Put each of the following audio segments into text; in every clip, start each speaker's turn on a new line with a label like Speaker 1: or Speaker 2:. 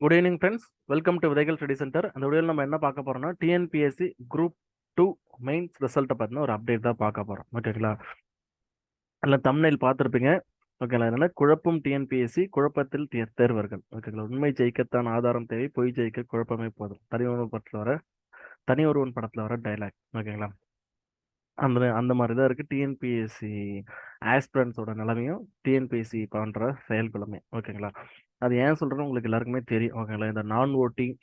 Speaker 1: Good evening friends welcome to Vidhaigal study centre அந்த வீடியோவில் நம்ம என்ன பார்க்க போறோம்னா டிஎன்பிஎஸ்சி குரூப் டூ மெயின்ஸ் ரிசல்ட்டை பார்த்தீங்கன்னா ஒரு அப்டேட் தான் பார்க்க போகிறோம் ஓகேங்களா அதில் தமிழில் பார்த்துருப்பீங்க. ஓகேங்களா அதனால் குழப்பம் டிஎன்பிஎஸ்சி குழப்பத்தில் தேர்வர்கள். ஓகேங்களா உண்மை ஜெயிக்கத்தான் ஆதாரம் தேவை பொய் ஜெயிக்க குழப்பமே போதும். தனி ஒருவன் படத்தில் வர தனி ஒருவன் படத்தில் வர டைலாக் ஓகேங்களா அந்த அந்த மாதிரி தான் இருக்குது டிஎன்பிஎஸ்சி ஆஸ்பிரன்ஸோட நிலைமையும் டிஎன்பிஎஸ்சி பண்ணுற செயல்குலமே ஓகேங்களா அது ஏன் சொல்கிறேன்னு உங்களுக்கு எல்லாருக்குமே தெரியும். ஓகேங்களா? இந்த நான் ஓட்டிங்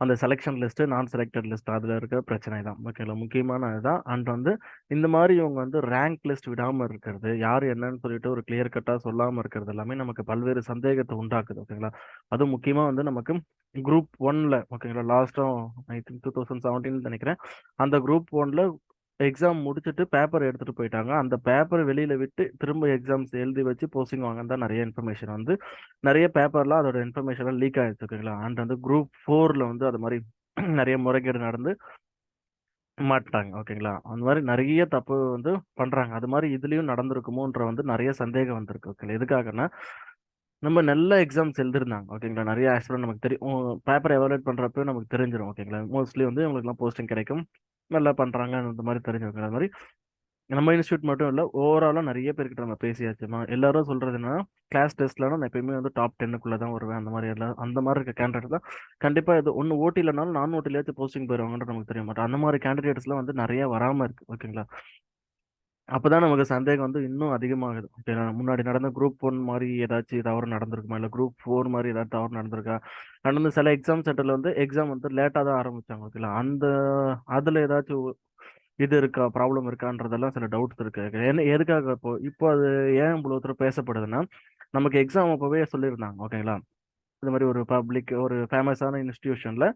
Speaker 1: அந்த செலெக்ஷன் லிஸ்ட்டு நான் செலக்டட் லிஸ்ட் அதில் இருக்கிற பிரச்சனை தான். ஓகேங்களா? முக்கியமான இதுதான் அண்ட் வந்து இந்த மாதிரி இவங்க வந்து ரேங்க் லிஸ்ட் விடாமல் இருக்கிறது யார் என்னன்னு சொல்லிட்டு ஒரு கிளியர் கட்டாக சொல்லாமல் இருக்கிறது எல்லாமே நமக்கு பல்வேறு சந்தேகத்தை உண்டாக்குது. ஓகேங்களா? அதுவும் முக்கியமாக வந்து நமக்கு குரூப் ஒன்ல ஓகேங்களா? லாஸ்ட்டும் I think two thousand seventeen நினைக்கிறேன். அந்த குரூப் ஒன்ல எக்ஸாம் முடிச்சுட்டு பேப்பர் எடுத்துட்டு போயிட்டாங்க. அந்த பேப்பரை வெளியில விட்டு திரும்ப எக்ஸாம்ஸ் எழுதி வச்சு போஸ்டிங் வாங்க தான் நிறைய இன்ஃபர்மேஷன் வந்து நிறைய பேப்பர்லாம் அதோட இன்ஃபர்மேஷன்லாம் லீக் ஆயிடுச்சு ஓகேங்களா? அண்ட் வந்து குரூப் ஃபோர்ல வந்து அது மாதிரி நிறைய முறைகேடு நடந்து மாட்டாங்க ஓகேங்களா? அந்த மாதிரி நிறைய தப்பு வந்து பண்றாங்க. அது மாதிரி இதுலயும் நடந்திருக்குமோன்ற வந்து நிறைய சந்தேகம் வந்திருக்கு ஓகேங்களா? எதுக்காகன்னா நம்ம நல்ல எக்ஸாம்ஸ் எழுதிருந்தாங்க ஓகேங்களா? நிறைய ஆக்சுவலாக நமக்கு தெரியும். பேப்பர் எவாலுவேட் பண்ணுறப்போ நமக்கு தெரிஞ்சிடும் ஓகேங்களா? மோஸ்ட்லி வந்து இவங்களுக்குலாம் போஸ்டிங் கிடைக்கும். நல்லா பண்ணுறாங்க அந்த மாதிரி தெரிஞ்சிருக்கிற வைக்கிற மாதிரி. நம்ம இன்ஸ்டியூட் மட்டும் இல்லை ஓவராலாக நிறைய பேர்கிட்ட நம்ம பேசியாச்சுமா எல்லாரும் சொல்கிறது கிளாஸ் டெஸ்ட்லாம் நான் எப்பயுமே வந்து டாப் டென்னுக்குள்ளே தான் வருவேன். அந்த மாதிரி எல்லாம் அந்த மாதிரி இருக்க கேண்டிடேட் தான் கண்டிப்பாக இது ஒன்று ஓட்டிலனாலும் நான் ஓட்டிலேயாச்சும் போஸ்டிங் போயிடுவாங்கன்றது நமக்கு தெரிய மாட்டோம் அந்த மாதிரி கேண்டிடேட்ஸ்லாம் வந்து நிறைய வராமல் இருக்கு ஓகேங்களா அப்பதான் நமக்கு சந்தேகம் வந்து இன்னும் அதிகமாகுது. முன்னாடி நடந்த குரூப் ஒன் மாதிரி ஏதாச்சும் தவறு நடந்திருக்குமா? இல்லை குரூப் ஃபோர் மாதிரி ஏதாவது தவறு நடந்திருக்கா? நடந்து சில எக்ஸாம் சென்டர்ல வந்து எக்ஸாம் வந்து லேட்டாக தான் ஆரம்பிச்சாங்க. ஓகேங்களா அந்த அதில் ஏதாச்சும் இது இருக்கா? ப்ராப்ளம் இருக்கான்றதெல்லாம் சில டவுட்ஸ் இருக்கு. ஏன்னா எதுக்காக இப்போ இப்போ அது ஏன் இவ்வளோ தூரம் பேசப்படுதுன்னா நமக்கு எக்ஸாம் அப்போவே சொல்லியிருந்தாங்க. ஓகேங்களா இந்த மாதிரி ஒரு பப்ளிக் ஒரு ஃபேமஸான இன்ஸ்டிடியூஷன்ல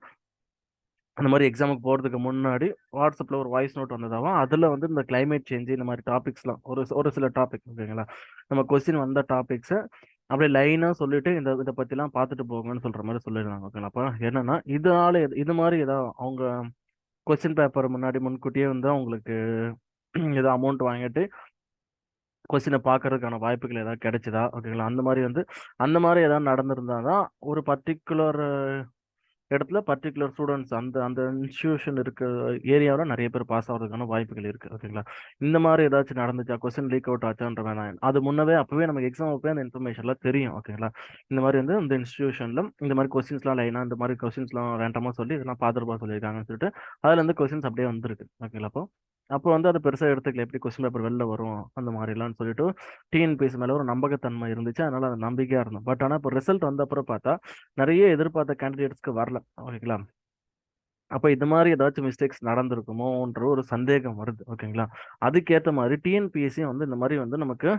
Speaker 1: அந்த மாதிரி எக்ஸாமுக்கு போகிறதுக்கு முன்னாடி வாட்ஸ்அப்பில் ஒரு வாய்ஸ் நோட் வந்ததாகவும் அதில் வந்து இந்த கிளைமேட் சேஞ்ச் இந்த மாதிரி டாபிக்ஸ்லாம் ஒரு ஒரு சில டாபிக் ஓகேங்களா? நம்ம கொஸ்டின் வந்த டாபிக்ஸை அப்படியே லைனாக சொல்லிட்டு இந்த இதை பற்றிலாம் பார்த்துட்டு போங்கன்னு சொல்கிற மாதிரி சொல்லியிருந்தாங்க ஓகேங்களா? அப்போ என்னென்னா இதனால எது- இது மாதிரி ஏதாவது அவங்க கொஸ்டின் பேப்பர் முன்னாடி முன்கூட்டியே வந்து அவங்களுக்கு ஏதோ அமௌண்ட் வாங்கிட்டு கொஸ்டினை பார்க்கறதுக்கான வாய்ப்புகள் ஏதாவது கிடைச்சதா ஓகேங்களா? அந்த மாதிரி வந்து அந்த மாதிரி ஏதாவது நடந்திருந்தா தான் ஒரு பர்டிகுலர் இடத்துல பர்டிகுலர் ஸ்டூடெண்ட்ஸ் அந்த அந்த இன்ஸ்டியூஷன் இருக்க ஏரியாவில் நிறைய பேர் பாஸ் ஆகிறதுக்கான வாய்ப்புகள் இருக்குது ஓகேங்களா இந்த மாதிரி ஏதாச்சும் நடந்துச்சா? கொஸ்டின் லீக் அவுட் ஆச்சான்ற வேணாம் அது முன்னவே அப்போவே நமக்கு எக்ஸாம் போய் அந்த இன்ஃபர்மேஷன்லாம் தெரியும் ஓகேங்களா இந்த மாதிரி வந்து இந்த இன்ஸ்டியூஷனில் இந்த மாதிரி கொஸ்டின்ஸ்லாம் லைனா இந்த மாதிரி கொஸ்டின்ஸ்லாம் ரேண்டமாக சொல்லி இதெல்லாம் பார்த்துருப்பா சொல்லியிருக்காங்கன்னு சொல்லிட்டு அதில் இருந்து கொஸ்டின்ஸ் அப்படியே வந்திருக்கு ஓகேங்களா அப்போ? அப்போ வந்து அதை பெருசாக எடுத்துக்கல. எப்படி கொஸ்டின் பேப்பர் வெளில வரும் அந்த மாதிரிலாம் சொல்லிட்டு டிஎன்பிஎஸ் மேலே ஒரு நம்பகத்தன்மை இருந்துச்சு. அதனால அது நம்பிக்கையாக இருந்தோம். பட் ஆனால் இப்போ ரிசல்ட் வந்த அப்புறம் பார்த்தா நிறைய எதிர்பார்த்த கேண்டிடேட்ஸ்க்கு வரல. ஓகேங்களா? அப்போ இது மாதிரி ஏதாச்சும் மிஸ்டேக்ஸ் நடந்திருக்குமோன்ற ஒரு சந்தேகம் வருது. ஓகேங்களா? அதுக்கேற்ற மாதிரி டிஎன்பிஎஸ்சியும் வந்து இந்த மாதிரி வந்து நமக்கு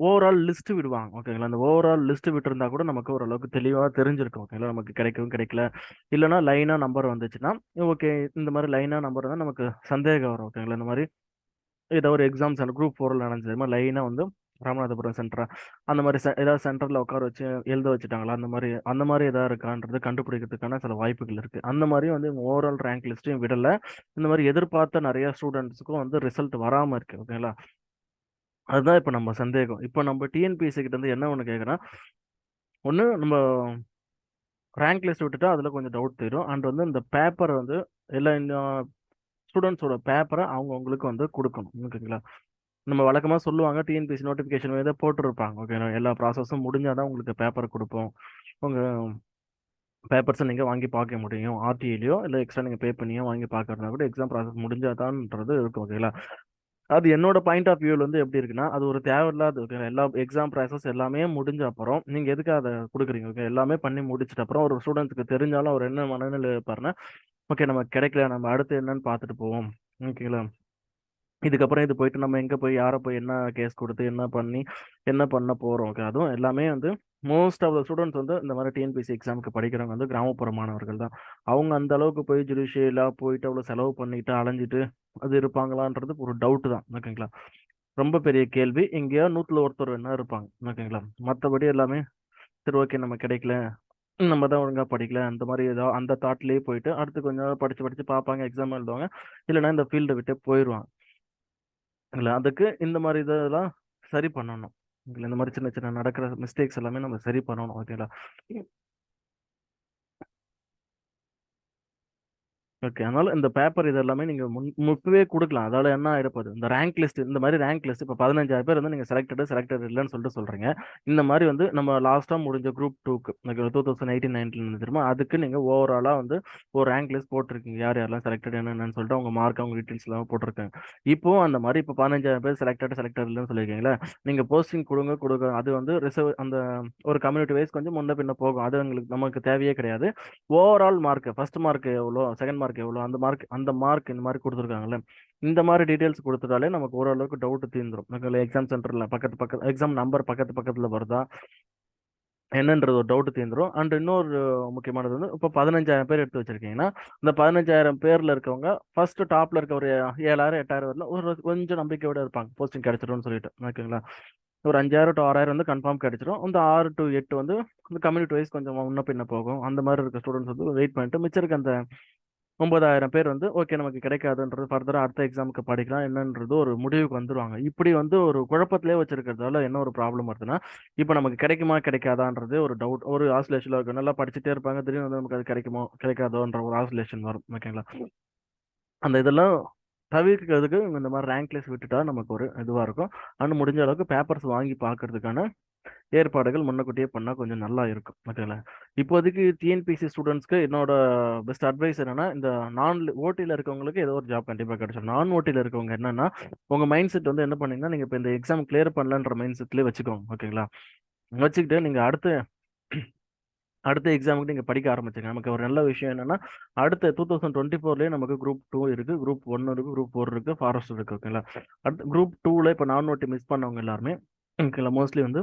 Speaker 1: ஓவரால் லிஸ்ட் விடுவாங்க ஓகேங்களா அந்த ஓவரால் லிஸ்ட் விட்டுருந்தா கூட நமக்கு ஓரளவுக்கு தெளிவாக தெரிஞ்சிருக்கும் ஓகேங்களா நமக்கு கிடைக்கவும் கிடைக்கல. இல்லைன்னா லைனாக நம்பர் வந்துச்சுன்னா ஓகே இந்த மாதிரி லைனாக நம்பர் தான் நமக்கு சந்தேகம் வரும் ஓகேங்களா இந்த மாதிரி ஏதோ ஒரு எக்ஸாம்ஸ் அந்த குரூப் ஃபோரில் நடந்துச்சு மாதிரி லைனாக வந்து ராமநாதபுரம் சென்டரா அந்த மாதிரி ச ஏதாவது சென்டரில் உட்கார வச்சு எழுத வச்சுட்டாங்களா? அந்த மாதிரி அந்த மாதிரி எதாவது இருக்கான்றது கண்டுபிடிக்கிறதுக்கான சில வாய்ப்புகள் இருக்குது அந்த மாதிரி வந்து ஓவரால் ரேங்க் லிஸ்ட்டையும் விடலை. இந்த மாதிரி எதிர்பார்த்த நிறைய ஸ்டூடெண்ட்ஸுக்கும் வந்து ரிசல்ட் வராமல் இருக்குது ஓகேங்களா அதுதான் இப்போ நம்ம சந்தேகம். இப்போ நம்ம டிஎன்பிஎஸ்சி கிட்ட இருந்து என்ன ஒன்று கேட்குறோம் ஒன்று நம்ம ரேங்க் லிஸ்ட் விட்டுட்டா அதில் கொஞ்சம் டவுட் தெரியும் அண்ட் வந்து இந்த பேப்பர் வந்து எல்லா ஸ்டூடெண்ட்ஸோட பேப்பரை அவங்கவுங்களுக்கு வந்து கொடுக்கணும். ஓகேங்களா? நம்ம வழக்கமாக சொல்லுவாங்க டிஎன்பிஎஸ்சி நோட்டிஃபிகேஷன் இதை போட்டிருப்பாங்க. ஓகேங்களா எல்லா ப்ராசஸும் முடிஞ்சாதான் உங்களுக்கு பேப்பர் கொடுப்போம். உங்கள் பேப்பர்ஸை நீங்கள் வாங்கி பார்க்க முடியும். ஆர்டிஐலையோ இல்லை எக்ஸ்ட்ரா நீங்கள் பே பண்ணியோ வாங்கி பார்க்கறதுனா கூட எக்ஸாம் ப்ராசஸ் முடிஞ்சாதான்ன்றது இருக்கும். ஓகேங்களா? அது என்னோட பாயிண்ட் ஆஃப் வியூவில் வந்து எப்படி இருக்குன்னா அது ஒரு தேவையில்லாத ஓகே எல்லா எக்ஸாம் ப்ராசஸ் எல்லாமே முடிஞ்ச அப்புறம் நீங்கள் எதுக்கு அதை கொடுக்குறீங்க? ஓகே எல்லாமே பண்ணி முடிச்சிட்ட அப்புறம் ஒரு ஸ்டூடெண்ட்ஸ்க்கு தெரிஞ்சாலும் அவர் என்ன மனநிலை இருப்பாருன்னா ஓகே நம்ம கிடைக்கல நம்ம அடுத்து என்னன்னு பார்த்துட்டு போவோம். ஓகேங்களா இதுக்கப்புறம் இது போயிட்டு நம்ம எங்கே போய் யாரை போய் என்ன கேஸ் கொடுத்து என்ன பண்ணி என்ன பண்ண போகிறோம் ஓகே அதுவும் எல்லாமே வந்து மோஸ்ட் ஆஃப் த ஸ்டூடெண்ட்ஸ் வந்து இந்த மாதிரி டிஎன்பிசி எக்ஸாமுக்கு படிக்கிறவங்க வந்து கிராமப்புற மாணவர்கள் தான். அவங்க அந்த அளவுக்கு போய் ஜுடிஷியலாக போயிட்டு அவ்வளோ செலவு பண்ணிட்டு அலைஞ்சிட்டு அது இருப்பாங்களான்றது ஒரு டவுட் தான். ஓகேங்களா? ரொம்ப பெரிய கேள்வி. எங்கேயோ நூற்றுல ஒருத்தர் என்ன இருப்பாங்க. ஓகேங்களா? மற்றபடி எல்லாமே சரி ஓகே நம்ம கிடைக்கல. நம்ம தான் ஒழுங்காக படிக்கல. அந்த மாதிரி ஏதோ அந்த தாட்லேயே போயிட்டு அடுத்து கொஞ்சம் நாள் படித்து படித்து பார்ப்பாங்க எக்ஸாம் எழுதுவாங்க. இல்லைன்னா இந்த ஃபீல்டை விட்டு போயிடுவாங்க இல்லை அதுக்கு இந்த மாதிரி இதெல்லாம் சரி பண்ணணும். இந்த மாதிரி சின்ன சின்ன நடக்கிற மிஸ்டேக்ஸ் எல்லாமே நம்ம சரி பண்ணணும் ஓகேங்களா ஓகே அதனால இந்த பேப்பர் இது எல்லாமே நீங்க முன் முப்பவே கொடுக்கலாம். அதால என்ன ஆயிடப்போகுது இந்த ரேங்க் லிஸ்ட் இந்த மாதிரி ரேங்க் லிஸ்ட் இப்போ பதினஞ்சாயிரம் பேர் வந்து நீங்க செலக்டட் செலக்டட் இல்லைன்னு சொல்லிட்டு சொல்றீங்க. இந்த மாதிரி வந்து நம்ம லாஸ்டா முடிஞ்ச குரூப் டூக்கு டூ தௌசண்ட் எயிட்டீன் நைன்டீன் தெரியுமா? அதுக்கு நீங்க ஓவராலா வந்து ஒரு ரேங்க் லிஸ்ட் போட்டிருக்கீங்க. யார் யாரெல்லாம் செலக்டட் என்னன்னு சொல்லிட்டு அவங்க மார்க் அவங்க டீட்டெயில்ஸ் எல்லாம் போட்டிருக்காங்க. இப்போ அந்த மாதிரி இப்போ பதினஞ்சாயிரம் பேர் செலக்டட் செலக்டட் இல்லைன்னு சொல்லியிருக்கீங்களா நீங்க போஸ்டிங் கொடுங்க கொடுங்க. அது வந்து ரிசர்வ் அந்த ஒரு கம்யூனிட்டி வைஸ் கொஞ்சம் முன்ன பின்ன போகும். அது எங்களுக்கு நமக்கு தேவையே கிடையாது. ஓவரால் மார்க் ஃபர்ஸ்ட் மார்க் எவ்வளோ? செகண்ட் மார்க் எவ்வளோ அந்த மார்க் அந்த மார்க் இந்த மாதிரி கொடுத்துருக்காங்கல்ல. இந்த மாதிரி டீட்டெயில்ஸ் கொடுத்துட்டாலே நமக்கு ஓரளவுக்கு டவுட் தீர்ந்துடும் எக்ஸாம் சென்டரில் பக்கத்து பக்கத்து எக்ஸாம் நம்பர் பக்கத்து பக்கத்தில் வருதா? என்னன்றது ஒரு டவுட் தீர்ந்துடும் அண்ட் இன்னொரு முக்கியமானது வந்து இப்போ பதினஞ்சாயிரம் பேர் எடுத்து வச்சிருக்கீங்கன்னா இந்த பதினஞ்சாயிரம் பேரில் இருக்கவங்க ஃபர்ஸ்ட் டாப்ல இருக்க ஒரு ஏழாயிரம் எட்டாயிரம் வரல ஒரு கொஞ்சம் நம்பிக்கையோட இருப்பாங்க. போஸ்டிங் கிடைச்சிடும்னு சொல்லிட்டு ஓகேங்களா? ஒரு அஞ்சாயிரம் டு ஆறாயிரம் வந்து கன்ஃபார்ம் கிடைச்சிடும். இந்த ஆறு டு எட்டு வந்து இந்த கம்யூனிட்டி வைஸ் கொஞ்சம் முன்ன பின்ன போகும். அந்த மாதிரி இருக்க ஸ்டூடெண்ட்ஸ் வந்து வெயிட் பண்ணிட்டு மிச்சம் இருக்க அந்த ஒன்பதாயிரம் பேர் வந்து ஓகே நமக்கு கிடைக்காதுன்றது ஃபர்தராக அடுத்த எக்ஸாமுக்கு படிக்கலாம் என்னன்றது ஒரு முடிவுக்கு வந்துருவாங்க. இப்படி வந்து ஒரு குழப்பத்திலே வச்சிருக்கிறதால என்ன ஒரு ப்ராப்ளம் வருதுன்னா இப்போ நமக்கு கிடைக்குமா கிடைக்காதான்றது ஒரு டவுட் ஒரு ஆசோலேஷனில் இருக்கும் நல்லா படிச்சுட்டே இருப்பாங்க திடீர்னு வந்து நமக்கு அது கிடைக்குமோ கிடைக்காதோன்ற ஒரு ஆசோலேஷன் வரும் ஓகேங்களா அந்த இதெல்லாம் தவிர்க்கிறதுக்கு இந்த மாதிரி ரேங்க் லிஸ்ட் விட்டுட்டா நமக்கு ஒரு இதுவாக இருக்கும். அண்ட் முடிஞ்ச அளவுக்கு பேப்பர்ஸ் வாங்கி பார்க்கறதுக்கான ஏற்பாடுகள் முன்னக்கூட்டியே பண்ணால் கொஞ்சம் நல்லா இருக்கும். ஓகேங்களா இப்போதைக்கு டிஎன்பிசி ஸ்டூடெண்ட்ஸ்க்கு என்னோட பெஸ்ட் அட்வைஸ் என்னன்னா இந்த நான் ஓட்டியில் இருக்கவங்களுக்கு ஏதோ ஒரு ஜாப் கண்டிப்பாக கிடைச்சிடும் நான் ஓட்டியில் இருக்கவங்க என்னன்னா உங்கள் மைண்ட் செட் வந்து என்ன பண்ணீங்கன்னா நீங்கள் இப்போ இந்த எக்ஸாம் கிளியர் பண்ணலன்ற மைண்ட் செட்லேயே வச்சுக்கோங்க. ஓகேங்களா வச்சுக்கிட்டு நீங்கள் அடுத்து அடுத்த எக்ஸாமுக்கு நீங்கள் படிக்க ஆரம்பிச்சிங்க நமக்கு ஒரு நல்ல விஷயம் என்னன்னா அடுத்த டூ தௌசண்ட் டுவெண்ட்டி ஃபோர்லேயே நமக்கு குரூப் டூ இருக்குது குரூப் ஒன் இருக்குது குரூப் ஃபோர் இருக்குது ஃபாரஸ்ட் இருக்குது ஓகேங்களா அடுத்து குரூப் டூவில் இப்போ நான் நோட்டி மிஸ் பண்ணவங்க எல்லாருமே ஓகேங்களா மோஸ்ட்லி வந்து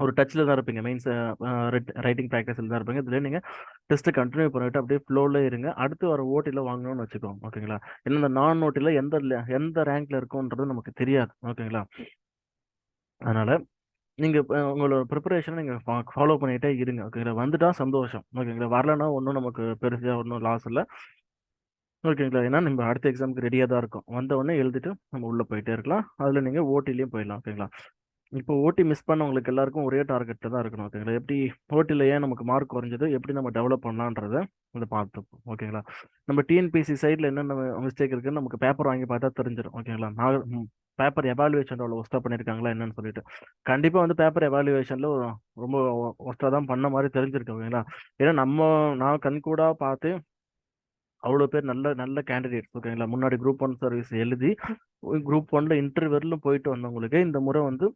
Speaker 1: ஒரு டச்சில் தான் இருப்பீங்க. மெயின்ஸ் ரைட்டிங் ப்ராக்டிஸில் தான் இருப்பீங்க. இதில் நீங்கள் டெஸ்ட்டு கண்டினியூ பண்ணிட்டு அப்படியே ஃப்ளோவில் இருங்க. அடுத்து வர ஓட்டியில் வாங்கணும்னு வச்சுக்கோங்க ஓகேங்களா ஏன்னா இந்த நான் ஓட்டியில் எந்த எந்த ரேங்க்ல இருக்கும்ன்றது நமக்கு தெரியாது ஓகேங்களா அதனால் நீங்கள் உங்களோட ப்ரிப்பரேஷனை நீங்கள் ஃபாலோ பண்ணிகிட்டே இருங்க. ஓகேங்களா? வந்துட்டா சந்தோஷம். ஓகேங்களா? வரலன்னா ஒன்றும் நமக்கு பெருசாக ஒன்றும் லாஸ் இல்லை. ஓகேங்களா? ஏன்னா நம்ம அடுத்த எக்ஸாமுக்கு ரெடியாக தான் இருக்கும். வந்த உடனே எழுதிட்டு நம்ம உள்ளே போயிட்டே இருக்கலாம். அதில் நீங்கள் ஓட்டிலையும் போயிடலாம். ஓகேங்களா? இப்போ ஓட்டி மிஸ் பண்ணவங்களுக்கு எல்லாருக்கும் ஒரே டார்கெட்டில் தான் இருக்கணும். ஓகேங்களா? எப்படி ஓட்டியில் ஏன் நமக்கு மார்க் குறைஞ்சது? எப்படி நம்ம டெவலப் பண்ணலான்றதை அதை பார்த்துப்போம். ஓகேங்களா? நம்ம டிஎன்பிசி சைடில் என்னென்ன மிஸ்டேக் இருக்குன்னு நமக்கு பேப்பர் வாங்கி பார்த்தா தெரிஞ்சிடும் ஓகேங்களா? நான் பேப்பர் எவாலுவேஷன் அவ்வளோ ஒஸ்ட்டாக பண்ணியிருக்காங்களா என்னன்னு சொல்லிட்டு. கண்டிப்பாக வந்து பேப்பர் எவாலுவேஷனில் ரொம்ப ஒஸ்ட்டாக தான் பண்ண மாதிரி தெரிஞ்சிருக்கு ஓகேங்களா? ஏன்னா நம்ம நான் கண்கூடாக பார்த்து அவ்வளோ பேர் நல்ல நல்ல கேண்டிடேட்ஸ் ஓகேங்களா? முன்னாடி குரூப் ஒன் சர்வீஸ் எழுதி குரூப் ஒன்ல இன்டர்வியூல போயிட்டு வந்தவங்களுக்கு இந்த முறை வந்து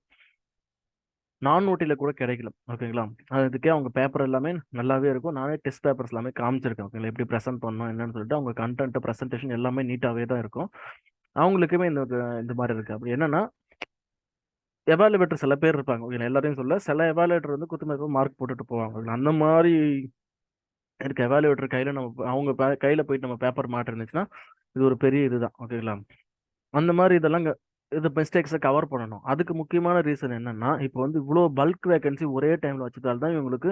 Speaker 1: நான் ஓட்டியில் கூட கிடைக்கல ஓகேங்களா? அதுக்கே அவங்க பேப்பர் எல்லாமே நல்லாவே இருக்கும். நானே டெஸ்ட் பேப்பர்ஸ் எல்லாமே காமிச்சிருக்கேன் ஓகேங்களா? எப்படி ப்ரெசென்ட் பண்ணணும் என்னன்னு சொல்லிட்டு அவங்க கண்டென்ட் ப்ரெசன்டேஷன் எல்லாமே நீட்டாகவே தான் இருக்கும். அவங்களுக்குமே இந்த இந்த மாதிரி இருக்கு. அப்படி என்னன்னா எவாலுவேட்டர் சில பேர் இருப்பாங்க. ஓகே எல்லாரையும் சொல்ல சில எவாலுவேட்டர் வந்து குத்துமதிப்பு மார்க் போட்டுட்டு போவாங்க. அந்த மாதிரி இருக்க எவாலுவேட்டர் கையில் நம்ம அவங்க கையில் போயிட்டு நம்ம பேப்பர் மாட்டிருந்துச்சுன்னா இது ஒரு பெரிய இதுதான். ஓகேங்களா அந்த மாதிரி இதெல்லாம் இது மிஸ்டேக்ஸை கவர் பண்ணணும். அதுக்கு முக்கியமான ரீசன் என்னன்னா இப்போ வந்து இவ்வளோ பல்க் வேகன்சி ஒரே டைமில் வச்சதால் தான் இவங்களுக்கு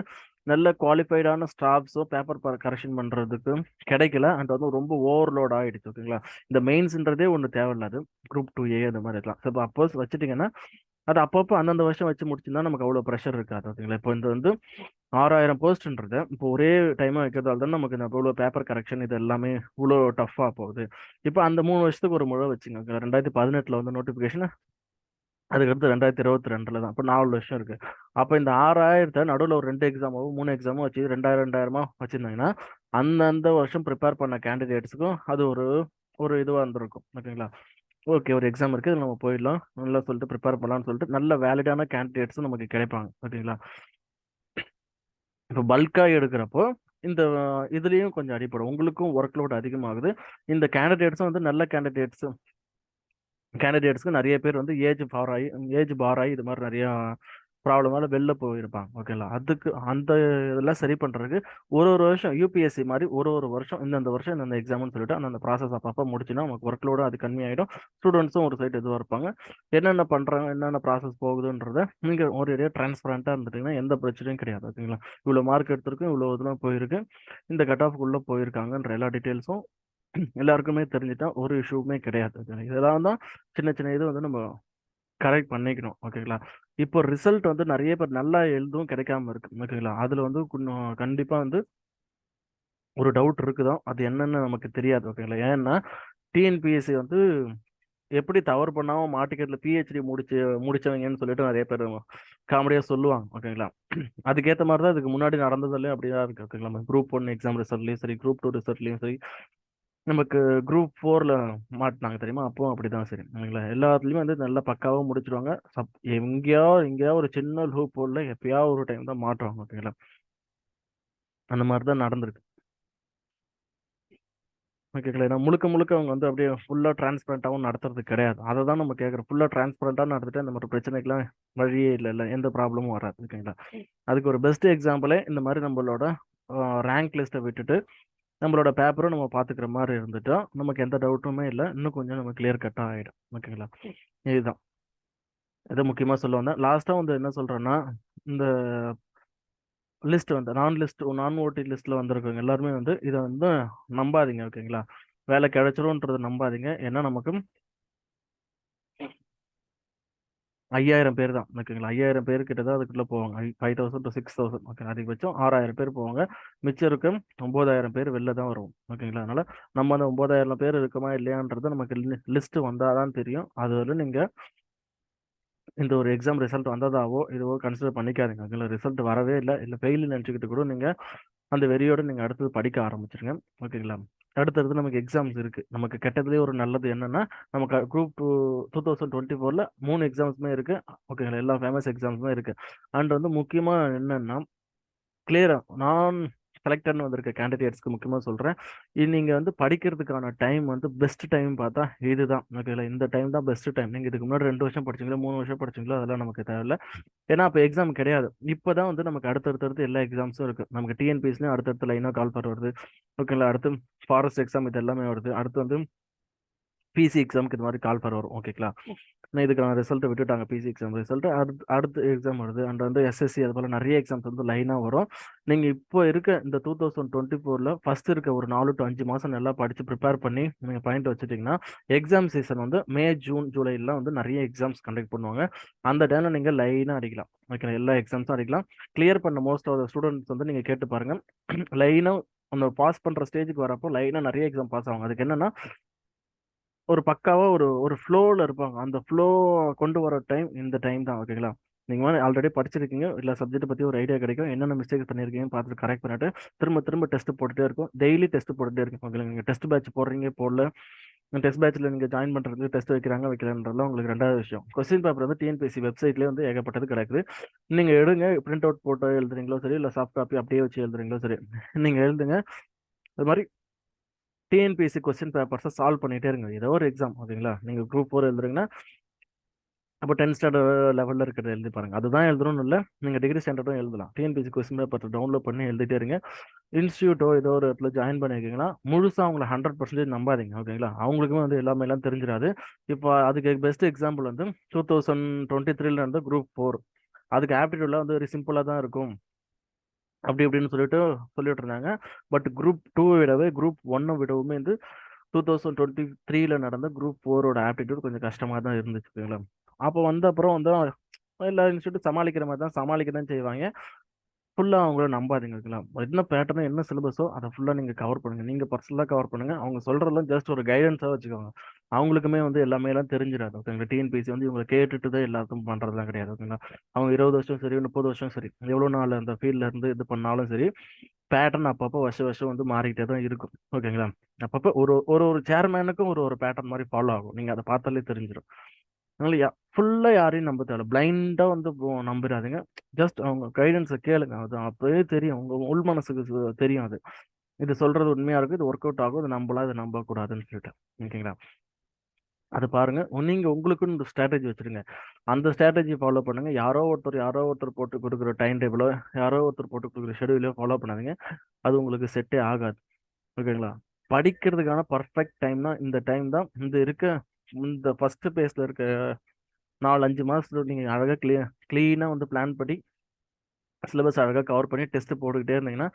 Speaker 1: நல்ல குவாலிஃபைடான ஸ்டாஃப்ஸோ பேப்பர் கரெக்ஷன் பண்ணுறதுக்கு கிடைக்கல. அண்ட் வந்து ரொம்ப ஓவர்லோட் ஆகிடுச்சு ஓகேங்களா இந்த மெயின்ஸ்ன்றதே ஒன்று தேவையில்லாது. குரூப் டூ ஏ அந்த மாதிரி இருக்கலாம். ஸோ அப்போ அப்போஸ் வச்சுட்டிங்கன்னா அது அப்பப்போ அந்தந்த வருஷம் வச்சு முடிச்சுருந்தா நமக்கு அவ்வளோ ப்ரெஷர் இருக்காது ஓகேங்களா இப்போ இந்த வந்து ஆறாயிரம் போஸ்ட்ன்றது இப்போ ஒரே டைமாக வைக்கிறதால தான் நமக்கு இந்த இவ்வளோ பேப்பர் கரெக்ஷன் இது எல்லாமே இவ்வளோ டஃப்பாக போகுது. இப்போ அந்த மூணு வருஷத்துக்கு ஒரு முழை வச்சுங்க ரெண்டாயிரத்தி பதினெட்டில் வந்து நோட்டிஃபிகேஷன் அதுக்கடுத்து ரெண்டாயிரத்தி இருபத்தி ரெண்டில் தான். இப்போ நாலு வருஷம் இருக்குது அப்போ இந்த ஆறாயிரத்தை நடுவில் ஒரு ரெண்டு எக்ஸாமோ மூணு எக்ஸாமோ வச்சு ரெண்டாயிரம் ரெண்டாயிரமா வச்சுருந்தாங்கன்னா அந்தந்த வருஷம் ப்ரிப்பேர் பண்ண கேண்டிடேட்ஸுக்கும் அது ஒரு ஒரு இதுவாக இருந்திருக்கும். ஓகேங்களா? ஓகே ஒரு எக்ஸாம் இருக்குது நம்ம போயிடலாம். நல்லா சொல்லிட்டு ப்ரிப்பேர் பண்ணலாம்னு சொல்லிட்டு நல்ல வேலிடான கேண்டிடேட்ஸும் நமக்கு கிடைப்பாங்க. ஓகேங்களா? இப்போ பல்காக எடுக்கிறப்போ இந்த இதுலேயும் கொஞ்சம் அடிப்படும் உங்களுக்கும் ஒர்க் லோட் அதிகமாகுது. இந்த கேண்டிடேட்ஸும் வந்து நல்ல கேண்டிடேட்ஸு கேண்டிடேட்ஸ்க்கு நிறைய பேர் வந்து ஏஜ் ஃபார் ஆகி ஏஜ் பார் ஆகி இது மாதிரி நிறையா ப்ராப்ளமால வெளில போயிருப்பாங்க. ஓகேங்களா அதுக்கு அந்த இதெல்லாம் சரி பண்ணுறதுக்கு ஒரு ஒரு வருஷம் யூபிஎஸ்சி மாதிரி ஒரு ஒரு வருஷம் இந்தந்த வருஷம் இந்தந்த எக்ஸாம்னு சொல்லிட்டு அந்தந்த ப்ராசஸ் அப்பப்போ முடிச்சுன்னா நமக்கு ஒர்க் லோடு அது கம்மியாயிடும் ஸ்டூடெண்ட்ஸும் ஒரு சைட் இதுவாக இருப்பாங்க. என்னென்ன பண்ணுறாங்க என்னென்ன ப்ராசஸ் போகுதுன்றத நீங்கள் ஒரு ஏரியா டிரான்ஸ்பரண்ட்டாக இருந்துட்டீங்கன்னா எந்த பிரச்சனையும் கிடையாது. ஓகேங்களா இவ்வளோ மார்க் எடுத்திருக்கும் இவ்வளோ இதெல்லாம் போயிருக்கு. இந்த கட் ஆஃப்குள்ளே போயிருக்காங்கன்ற எல்லா டீட்டெயில்ஸும் எல்லாருக்குமே தெரிஞ்சுட்டா ஒரு இஷ்யூவுமே கிடையாது. இதெல்லாம் தான் சின்ன சின்ன இது வந்து நம்ம கரெக்ட் பண்ணிக்கணும். ஓகேங்களா இப்போ ரிசல்ட் வந்து நிறைய பேர் நல்லா எழுதும் கிடைக்காம இருக்கு. ஓகேங்களா அதுல வந்து கொஞ்சம் கண்டிப்பா வந்து ஒரு டவுட் இருக்குதான் அது என்னன்னு நமக்கு தெரியாது. ஓகேங்களா ஏன்னா டிஎன்பிஎஸ்சி வந்து எப்படி தவறு பண்ணாமல் மாட்டிக்கிறதுல பிஹெச்டி முடிச்சு முடிச்சவங்கன்னு சொல்லிட்டு நிறைய பேர் காமெடியாக சொல்லுவாங்க. ஓகேங்களா அதுக்கேற்ற மாதிரி தான் இதுக்கு முன்னாடி நடந்ததுலயும் அப்படிதான் இருக்கு. ஓகேங்களா குரூப் ஒன் எக்ஸாம் ரிசல்ட்லையும் சரி குரூப் டூ ரிசல்ட்லையும் சரி நமக்கு குரூப் ஃபோர்ல மாட்டினாங்க தெரியுமா? அப்பவும் அப்படிதான் சரி. ஓகேங்களா எல்லாத்துலயுமே வந்து நல்லா பக்காவா முடிச்சிருவாங்க. சப் எங்கேயோ எங்கேயோ ஒரு சின்ன லூப் போர்ல எப்பயாவது ஒரு டைம் தான் மாட்டுவாங்க ஓகேங்களா அந்த மாதிரி தான் நடந்திருக்கு ஓகேங்களா ஏன்னா முழுக்க முழுக்க அவங்க வந்து அப்படியே ஃபுல்லாக டிரான்ஸ்பரண்டாகவும் நடத்துறது கிடையாது. அதை தான் நம்ம கேட்குறோம். ஃபுல்லாக டிரான்ஸ்பரண்டாக நடத்திட்டு இந்த மாதிரி பிரச்சனைக்கெல்லாம் வழியே இல்லை இல்லை. எந்த ப்ராப்ளமும் வராது ஓகேங்களா அதுக்கு ஒரு பெஸ்ட் எக்ஸாம்பிளே இந்த மாதிரி நம்மளோட ரேங்க் லிஸ்ட்டை விட்டுட்டு நம்மளோட பேப்பரும் நம்ம பார்த்துக்கிற மாதிரி இருந்துட்டா நமக்கு எந்த டவுட்டுமே இல்லை. இன்னும் கொஞ்சம் நம்ம கிளியர் கட்டாக ஆகிடும் ஓகேங்களா இதுதான். இதை முக்கியமாக சொல்ல வந்தேன். லாஸ்ட்டாக வந்து என்ன சொல்கிறேன்னா இந்த லிஸ்ட் வந்து நான் லிஸ்ட் நான் ஓட்டி லிஸ்ட்டில் வந்திருக்கவங்க எல்லாருமே வந்து இதை வந்து நம்பாதீங்க. ஓகேங்களா வேலை கிடைச்சிரும்ன்றதை நம்பாதீங்க. ஏன்னா நமக்கு ஐயாயிரம் பேர் தான். ஓகேங்களா? ஐயாயிரம் பேர் கிட்ட தான் அதுக்குள்ளே போவாங்க. Five thousand to six thousand okay அதிகபட்சம் ஆறாயிரம் பேர் போவாங்க. மிச்சம் இருக்கும் ஒம்பதாயிரம் பேர் வெளில தான் வருவோம். ஓகேங்களா? அதனால் நம்ம அந்த ஒம்பதாயிரம் பேர் இருக்குமா இல்லையான்றது நமக்கு லிஸ்ட்டு வந்தால் தான் தெரியும். அது வந்து நீங்கள் இந்த ஒரு எக்ஸாம் ரிசல்ட் வந்ததாவோ இதுவோ கன்சிடர் பண்ணிக்காதீங்க. ஓகேங்களா ரிசல்ட் வரவே இல்லை. இல்லை ஃபெயில் நினச்சிக்கிட்டு கூட நீங்கள் அந்த வெறியோட நீங்கள் அடுத்தது படிக்க ஆரம்பிச்சிருங்க. ஓகேங்களா? அடுத்தடுத்து நமக்கு எக்ஸாம்ஸ் இருக்குது நமக்கு கெட்டதுலேயே ஒரு நல்லது என்னென்னா நமக்கு group two two thousand twenty ஃபோரில் மூணு எக்ஸாம்ஸுமே இருக்குது ஓகேங்களா? எல்லா ஃபேமஸ் எக்ஸாம்ஸுமே இருக்குது அண்ட் வந்து முக்கியமாக என்னென்னா கிளியராக நான் செலக்டட்னு வந்திருக்க கேண்டிடேட்ஸ்க்கு முக்கியமாக சொல்கிறேன் இது நீங்கள் வந்து படிக்கிறதுக்கான டைம் வந்து பெஸ்ட் டைம் பார்த்தா இதுதான். ஓகேங்களா இந்த டைம் தான் பெஸ்ட் டைம். நீங்கள் இதுக்கு முன்னாடி ரெண்டு வருஷம் படிச்சிங்களோ மூணு வருஷம் படிச்சிங்களோ அதெல்லாம் நமக்கு தேவையில்ல. ஏன்னா அப்போ எக்ஸாம் கிடையாது. இப்போ தான் வந்து நமக்கு அடுத்தடுத்தடுத்து எல்லா எக்ஸாம்ஸும் இருக்குது நமக்கு டிஎன்பிஎஸ்லேயும் அடுத்தடுத்து லைனாக கால் பண்ணுறது ஓகேங்களா அடுத்து ஃபாரஸ்ட் எக்ஸாம் இது எல்லாமே வருது. அடுத்து வந்து பிசி எக்ஸாமுக்கு இது மாதிரி கால் ஃபர் வரும் ஓகேங்களா நான் இதுக்கான ரிசல்ட்டை விட்டுட்டாங்க பிசி எக்ஸாம் ரிசல்ட் அடுத்து அடுத்த எக்ஸாம் வருது. அண்ட் வந்து எஸ்எஸ்சி அது போல் நிறைய எக்ஸாம்ஸ் வந்து லைனாக வரும். நீங்கள் இப்போ இருக்க இந்த டூ தௌசண்ட் டுவெண்ட்டி ஃபோரில் ஃபஸ்ட் இருக்க ஒரு நாலு டு அஞ்சு மாதம் நல்லா படித்து ப்ரிப்பேர் பண்ணி நீங்கள் பாயிண்ட் வச்சுட்டிங்கன்னா எக்ஸாம் சீசன் வந்து மே ஜூன் ஜூலைலாம் வந்து நிறைய எக்ஸாம்ஸ் கண்டக்ட் பண்ணுவாங்க. அந்த டைமில் நீங்கள் லைனாக அடிக்கலாம். ஓகே எல்லா எக்ஸாம்ஸும் அடிக்கலாம். கிளியர் பண்ண மோஸ்ட் ஆஃப் த ஸ்டூடெண்ட்ஸ் வந்து நீங்கள் கேட்டு பாருங்கள் லைனாக அந்த பாஸ் பண்ணுற ஸ்டேஜுக்கு வரப்போ லைனாக நிறைய எக்ஸாம் பாஸ் ஆகும். அதுக்கு என்னென்னா ஒரு பக்காவா ஒரு ஒரு ஃப்ளோவில் இருப்பாங்க. அந்த ஃப்ளோ கொண்டு வர டைம் இந்த டைம் தான் ஓகேங்களா நீங்கள் வந்து ஆல்ரெடி படிச்சிருக்கீங்க. இல்லை சப்ஜெக்ட் பற்றி ஒரு ஐடியா கிடைக்கும். என்னென்ன மிஸ்டேக் பண்ணியிருக்கீங்கன்னு பார்த்துட்டு கரெக்ட் பண்ணிட்டு திரும்ப திரும்ப டெஸ்ட் போட்டுட்டே இருக்கும். டெய்லி டெஸ்ட் போட்டுட்டே இருக்கும் ஓகே நீங்கள் டெஸ்ட் பேட்ச் போடுறீங்க போடல. டெஸ்ட் பேட்ச்சில் நீங்கள் ஜாயின் பண்ணுறதுக்கு டெஸ்ட் வைக்கிறாங்க வைக்கிறன்றதுலாம் உங்களுக்கு ரெண்டாவது விஷயம். கொஸ்டின் பேப்பர் வந்து டிஎன்பிசி வெப்சைட்லேயே வந்து ஏகப்பட்டது கிடைக்குது. நீங்கள் எடுங்க பிரிண்ட் அவுட் போட்டோ எழுதுறீங்களோ சரி இல்லை சாஃப்ட் காப்பி அப்படியே வச்சு எழுதுறீங்களோ சரி நீங்கள் எழுதுங்க. அது மாதிரி டிஎன்பிஎஸ்சி கொஸ்டின் பேப்பர்ஸை சால்வ் பண்ணிகிட்டே இருங்க. ஏதோ ஒரு எக்ஸாம் ஓகேங்களா? நீங்கள் குரூப் ஃபோர் எழுதுறீங்கன்னா அப்போ டென்த் ஸ்டாண்டர்ட் லெவலில் இருக்கிறத எழுதி பாருங்க. அதுதான் எழுதணும்னு இல்லை. நீங்கள் டிகிரி ஸ்டாண்டர்டும் எழுதலாம். டிஎன்பிஎஸ்சி கொஸ்டின் பேப்பர் டவுன்லோட் பண்ணி எழுதிட்டே இருங்க. இன்ஸ்டியூட்டோ ஏதோ ஒரு இடத்துல ஜாயின் பண்ணியிருக்கீங்கன்னா முழுசாக அவங்கள ஹண்ட்ரட் பர்சன்டேஜ் நம்பாதீங்க ஓகேங்களா? அவங்களுக்குமே வந்து எல்லாமே எல்லாம் தெரிஞ்சிடாது இப்போ அதுக்கு பெஸ்ட் எக்ஸாம்பிள் வந்து டூ தௌசண்ட் டுவெண்ட்டி த்ரீல இருந்து குரூப் ஃபோர் அதுக்கு ஆப்டிடியூட்லாம் வந்து ஒரு சிம்பிளாக தான் இருக்கும். அப்படி இப்படின்னு சொல்லிட்டு சொல்லிட்டு இருந்தாங்க பட் குரூப் டூ விடவே குரூப் ஒன்னை விடவுமே வந்து டூ தௌசண்ட் டுவெண்ட்டி த்ரீல நடந்த குரூப் ஃபோரோட ஆப்டிடியூட் கொஞ்சம் கஷ்டமாக தான் இருந்துச்சு அப்போ வந்த அப்புறம் வந்து எல்லா இன்ஸ்டியூட் சமாளிக்கிற மாதிரி தான் சமாளிக்க தான் செய்வாங்க. ஃபுல்லாக அவங்கள நம்பாதீங்க இருக்கலாம் என்ன பேட்டர்னோ என்ன சிலபஸோ அதை ஃபுல்லாக நீங்கள் கவர் பண்ணுங்கள் நீங்கள் பர்சனலாக கவர் பண்ணுங்கள் அவங்க சொல்கிறதெல்லாம் ஜஸ்ட் ஒரு கைடன்ஸாக வச்சுக்கோங்க. அவங்களுக்குமே வந்து எல்லாமே எல்லாம் தெரிஞ்சிடாது ஓகேங்களா? டிஎன்பிசி வந்து இவங்களை கேட்டுட்டு தான் எல்லாத்தையும் பண்ணுறதுலாம் கிடையாது ஓகேங்களா? அவங்க இருபது வருஷம் சரி முப்பது வருஷம் சரி எவ்வளோ நாள் அந்த ஃபீல்டில் இருந்து இது பண்ணாலும் சரி பேட்டர்ன் அப்பப்போ வருஷம் வருஷம் வந்து மாறிக்கிட்டே தான் இருக்கும் ஓகேங்களா? அப்பப்போ ஒரு ஒரு ஒரு சேர்மேனுக்கும் ஒரு ஒரு பேட்டர்ன் மாதிரி ஃபாலோ ஆகும். நீங்கள் அதை பார்த்தாலே தெரிஞ்சிடும் அதனால யா ஃபுல்லாக யாரையும் நம்ப தேவை பிளைண்டாக வந்து நம்பிடாதீங்க ஜஸ்ட் அவங்க கைடன்ஸை கேளுங்க. அது அப்பவே தெரியும். உங்கள் உள் மனசுக்கு தெரியும் அது. இது சொல்கிறது உண்மையாக இருக்குது இது ஒர்க் அவுட் ஆகும் இது நம்பலாம் இது நம்பக்கூடாதுன்னு சொல்லிட்டு. ஓகேங்களா? அது பாருங்க. நீங்க உங்களுக்குன்னு ஒரு ஸ்ட்ராட்டஜி வச்சிருங்க. அந்த ஸ்ட்ராட்டஜி ஃபாலோ பண்ணுங்க. யாரோ ஒருத்தர் யாரோ ஒருத்தர் போட்டு கொடுக்குற டைம் டேபிளோ யாரோ ஒருத்தர் போட்டு கொடுக்குற ஷெடியூலோ ஃபாலோ பண்ணாதீங்க. அது உங்களுக்கு செட்டே ஆகாது. ஓகேங்களா? படிக்கிறதுக்கான பர்ஃபெக்ட் டைம்னா இந்த டைம் தான். இந்த இருக்க இந்த ஃபர்ஸ்ட் பேஸில் இருக்க நாலு அஞ்சு மாதத்துல நீங்கள் அழகாக க்ளீ க்ளீனாக வந்து பிளான் பண்ணி சிலபஸ் அழகாக கவர் பண்ணி டெஸ்ட் போட்டுக்கிட்டே இருந்தீங்கன்னா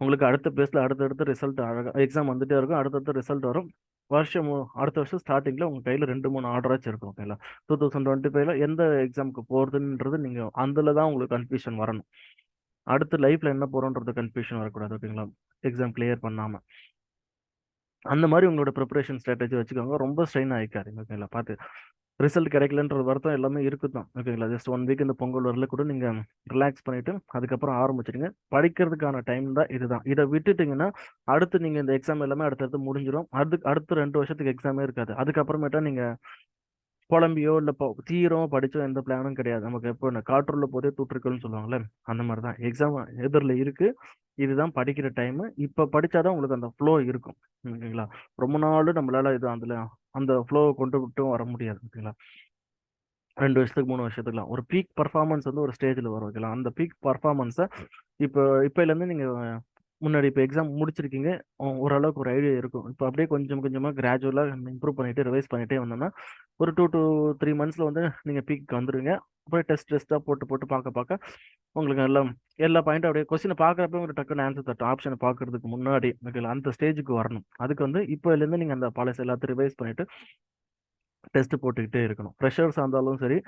Speaker 1: உங்களுக்கு அடுத்த பேஸில் அடுத்தடுத்த ரிசல்ட் அழகாக எக்ஸாம் வந்துட்டே இருக்கும். அடுத்தடுத்த ரிசல்ட் வரும். வருஷம் அடுத்த வருஷம் ஸ்டார்டிங்கில் உங்கள் கையில் ரெண்டு மூணு ஆர்டராச்சும் இருக்கும் ஓகேங்களா டூ தௌசண்ட் டுவெண்ட்டி ஃபைவ்ல எந்த எக்ஸாமுக்கு போகிறதுன்றது நீங்கள் அதில் தான் உங்களுக்கு கன்ஃபியூஷன் வரணும். அடுத்து லைஃப்பில் என்ன போகிறோன்றது கன்ஃபியூஷன் வரக்கூடாது ஓகேங்களா எக்ஸாம் கிளியர் பண்ணாமல் அந்த மாதிரி உங்களோட ப்ரிப்பரேஷன் ஸ்ட்ராட்டஜி வச்சுக்கோங்க. ரொம்ப ஸ்ட்ரெயின் ஆகிக்காதீங்க ஓகேங்களா பார்த்து ரிசல்ட் கிடைக்கலன்ற வருத்தம் எல்லாமே இருக்குது தான் ஓகேங்களா ஜஸ்ட் ஒன் வீக் இந்த பொங்கல் வரல கூட நீங்கள் ரிலாக்ஸ் பண்ணிவிட்டு அதுக்கப்புறம் ஆரம்பிச்சிடுங்க. படிக்கிறதுக்கான டைம் தான் இதுதான். இதை விட்டுட்டிங்கன்னா அடுத்து நீங்கள் இந்த எக்ஸாம் எல்லாமே அடுத்தடுத்து முடிஞ்சிடும் அடுத்து அடுத்து ரெண்டு வருஷத்துக்கு எக்ஸாமே இருக்காது. அதுக்கப்புறமேட்டா நீங்கள் புலம்பியோ இல்லை இப்போ தீரமோ படிச்சோ எந்த பிளானும் கிடையாது. நமக்கு எப்போ என்ன காற்றுள்ள போதே தூற்றுக்கள்னு சொல்லுவாங்களே அந்த மாதிரி தான். எக்ஸாம் எதிரில் இருக்குது இதுதான் படிக்கிற டைமு இப்போ படித்தாதான் உங்களுக்கு அந்த ஃப்ளோ இருக்கும். ஓகேங்களா? ரொம்ப நாள் நம்மளால இது அதில் அந்த ஃப்ளோவை கொண்டு விட்டும் வர முடியாது ஓகேங்களா? ரெண்டு வருஷத்துக்கு மூணு வருஷத்துக்குலாம். ஒரு பீக் பர்ஃபார்மன்ஸ் வந்து ஒரு ஸ்டேஜில் வரும் ஓகேங்களா? அந்த பீக் பர்ஃபார்மன்ஸை இப்போ இப்போலேருந்து நீங்கள் முன்னாடி இப்போ எக்ஸாம் முடிச்சிருக்கீங்க ஓரளவுக்கு ஒரு ஐடியா இருக்கும். இப்போ அப்படியே கொஞ்சம் கொஞ்சமாக கிராஜுவலாக இம்ப்ரூவ் பண்ணிட்டு ரிவைஸ் பண்ணிட்டே வந்தோம்னா ஒரு டூ டூ த்ரீ மந்த்ஸில் வந்து நீங்கள் பீக் வந்துடுங்க அப்படியே டெஸ்ட் டெஸ்ட்டாக போட்டு போட்டு பார்க்க பார்க்க உங்களுக்கு எல்லாம் எல்லா பாயிண்ட்டும் அப்படியே கொஸ்டினை பார்க்குறப்ப ஒரு டக்குன்னு ஆன்சர் தட்டும். ஆப்ஷனை பார்க்கறதுக்கு முன்னாடி ஓகேங்களா அந்த ஸ்டேஜுக்கு வரணும். அதுக்கு வந்து இப்போலேருந்து நீங்கள் அந்த பாலிசி எல்லாத்தையும் ரிவைஸ் பண்ணிட்டு டெஸ்ட் போட்டுக்கிட்டே இருக்கணும். ஃப்ரெஷர்ஸாக இருந்தாலும் சரி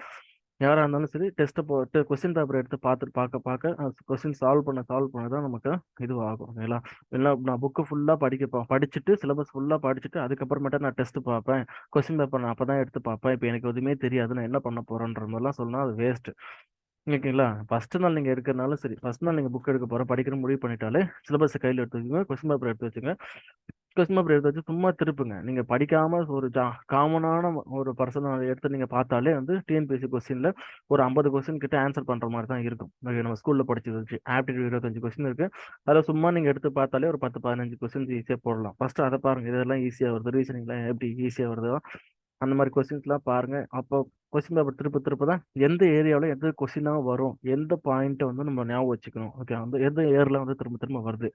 Speaker 1: யாராக இருந்தாலும் சரி டெஸ்ட்டை போட்டு கொஸ்டின் பேப்பர் எடுத்து பார்த்துட்டு பார்க்க பார்க்க கொஸ்டின் சால்வ் பண்ண சால்வ் பண்ண தான் நமக்கு இதுவாகும் ஓகேங்களா இல்லை நான் புக்கு ஃபுல்லாக படிக்க படிச்சுட்டு சிலபஸ் ஃபுல்லாக படிச்சுட்டு அதுக்கப்புறமேட்டா நான் டெஸ்ட்டு பார்ப்பேன். கொஸ்டின் பேப்பர் நான் அப்போ தான் எடுத்து பார்ப்பேன். இப்போ எனக்கு எதுவுமே தெரியாது. நான் என்ன பண்ண போகிறேன்ற மாதிரிலாம் சொன்னால் அது வேஸ்ட்டு ஓகேங்களா? ஃபஸ்ட்டு நாள் நீங்கள் எடுக்கிறனாலும் சரி ஃபஸ்ட் நாள் நீங்கள் புக் எடுக்க போகிறோம் படிக்கிற முடிவு பண்ணிட்டாலே சிலபஸை கையில் எடுத்து வச்சுங்க கொஸ்டின் பேப்பர் எடுத்து வச்சுங்க கொஸ்டின் பேப்பர் எடுத்து வச்சு சும்மா திருப்புங்க. நீங்கள் படிக்காமல் ஒரு ஜா காமனான ஒரு பர்சனை எடுத்து நீங்கள் பார்த்தாலே வந்து டிஎன்பிஎஸ்சி கொஸ்டினில் ஒரு ஐம்பது கொஸ்டின் கிட்ட ஆன்சர் பண்ணுற மாதிரி தான் இருக்கும். ஓகே நம்ம ஸ்கூலில் படிச்சு வச்சு. ஆப்டிடியூட் இருபத்தஞ்சு கொஸ்டின் இருக்குது அதில் சும்மா நீங்கள் எடுத்து பார்த்தாலே ஒரு பத்து பதினஞ்சு கொஸ்டின்ஸ் ஈஸியாக போடலாம். ஃபஸ்ட்டு அதை பாருங்கள் இதெல்லாம் ஈஸியாக வருது. ரீசனிங்லாம் எப்படி ஈஸியாக வருதோ அந்த மாதிரி கொஸ்டின்ஸ்லாம் பாருங்கள் அப்போ கொஸ்டின் பேப்பர் திருப்ப திருப்ப தான் எந்த ஏரியாவில் எந்த கொஸ்டினாக வரும்? எந்த பாயிண்ட்டை வந்து நம்ம ஞாபகம் வச்சுக்கணும்? ஓகே வந்து எந்த ஏரில் வந்து திரும்ப திரும்ப வருது?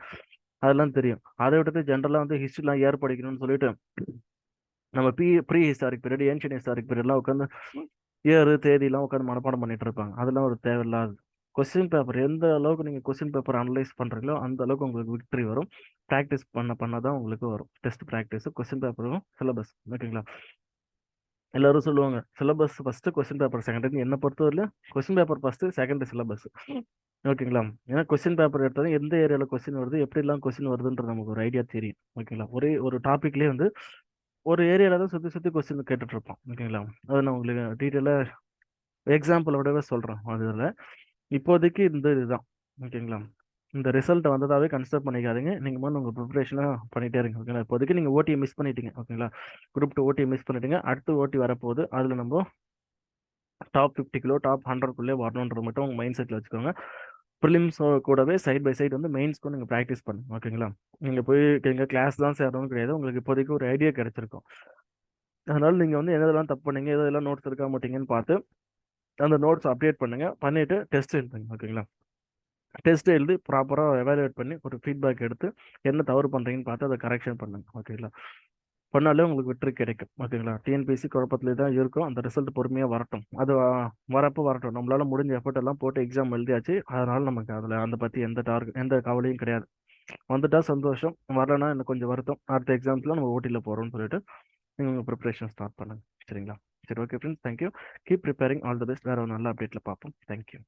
Speaker 1: அதெல்லாம் தெரியும். அதை விட்டுட்டு ஜென்ரலாக வந்து ஹிஸ்ட்ரிலாம் ஏர் படிக்கணும்னு சொல்லிட்டு நம்ம pre pre historic period ancient historic பீரியட்லாம் உட்காந்து இயர் தேதியெல்லாம் உட்காந்து மனப்பாடம் பண்ணிட்டு இருப்பாங்க. அதெல்லாம் ஒரு தேவையில்லாது கொஸ்டின் பேப்பர் எந்த அளவுக்கு நீங்கள் கொஸ்டின் பேப்பர் அனலைஸ் பண்ணுறீங்களோ அந்த அளவுக்கு உங்களுக்கு விக்டரி வரும். ப்ராக்டிஸ் பண்ண பண்ண தான் உங்களுக்கு வரும். டெஸ்ட் ப்ராக்டிஸ் கொஸ்டின் பேப்பரும் சிலபஸ் ஓகேங்களா எல்லாரும் சொல்லுவாங்க syllabus first question paper second என்னை பொறுத்தவரையில question paper first second syllabus ஓகேங்களா? ஏன்னா கொஸ்டின் பேப்பர் எடுத்தாலும் எந்த ஏரியாவில் கொஸ்டின் வருது எப்படிலாம் கொஸ்டின் வருதுன்றது நமக்கு ஒரு ஐடியா தெரியும். ஓகேங்களா? ஒரே ஒரு டாபிக்லேயே வந்து ஒரு ஏரியாவில் தான் சுற்றி சுற்றி கொஸ்டின் கேட்டுட்டு இருப்போம் ஓகேங்களா? அதை நான் உங்களுக்கு டீட்டெயிலாக எக்ஸாம்பிளோடவே சொல்கிறேன் அதில் இப்போதைக்கு இந்த இதுதான். ஓகேங்களா? இந்த ரிசல்ட் வந்ததாவே கன்சிடர் பண்ணிக்காதீங்க. நீங்கள் வந்து உங்கள் ப்ரிப்ரேஷனாக பண்ணிட்டே இருங்க ஓகேங்களா இப்போதைக்கு நீங்கள் ஓட்டியை மிஸ் பண்ணிட்டீங்க ஓகேங்களா குரூப் டூ ஓட்டியை மிஸ் பண்ணிட்டீங்க. அடுத்து ஓட்டி வரப்போகுது. அதில் நம்ம டாப் ஃபிஃப்டி கிலோ டாப் ஹண்ட்ரட்குள்ளே வரணுன்றது மட்டும் உங்கள் மைண்ட் செட்டில் வச்சுக்கோங்க. ப்ரிலிம்ஸோ கூடவே சைட் பை சைடு வந்து மெயின்ஸ்க்கும் நீங்கள் ப்ராக்டிஸ் பண்ணுங்க ஓகேங்களா நீங்கள் போய் எங்கள் கிளாஸ் தான் சேரணும்னு கிடையாது. உங்களுக்கு இப்போதைக்கு ஒரு ஐடியா கிடைச்சிருக்கும். அதனால் நீங்கள் வந்து எதெல்லாம் தப்பு பண்ணீங்க எதெல்லாம் நோட்ஸ் இருக்க மாட்டீங்கன்னு பார்த்து அந்த நோட்ஸ் அப்டேட் பண்ணுங்கள் பண்ணிவிட்டு டெஸ்ட் எழுதுங்க ஓகேங்களா டெஸ்ட் எழுதி ப்ராப்பராக எவாலுவேட் பண்ணி ஒரு ஃபீட்பேக் எடுத்து என்ன தவறு பண்ணுறீங்கன்னு பார்த்து அதை கரெக்ஷன் பண்ணுங்க. ஓகேங்களா பண்ணாலே உங்களுக்கு வெற்றி கிடைக்கும். ஓகேங்களா டிஎன்பிசி குழப்பத்திலே தான் இருக்கும். அந்த ரிசல்ட் பொறுமையாக வரட்டும். அது வரப்போ வரட்டும். நம்மளால முடிஞ்ச எஃபர்ட் எல்லாம் போட்டு எக்ஸாம் எழுதியாச்சு. அதனால நமக்கு அதில் அந்த பற்றி எந்த டார்கெட் எந்த கவலையும் கிடையாது. வந்துட்டா சந்தோஷம். வரலன்னா எனக்கு கொஞ்சம் வருத்தம். அடுத்த எக்ஸாம்ஸில் நம்ம ஓட்டியில் போகிறோம்னு சொல்லிட்டு நீங்கள் உங்கள் ப்ரிப்பரேஷன் ஸ்டார்ட் பண்ணுங்க. சரிங்களா? சரி okay friends thank you keep preparing all the best வேறு ஒரு நல்ல அப்டேட்டில் பார்ப்போம். தேங்க்யூ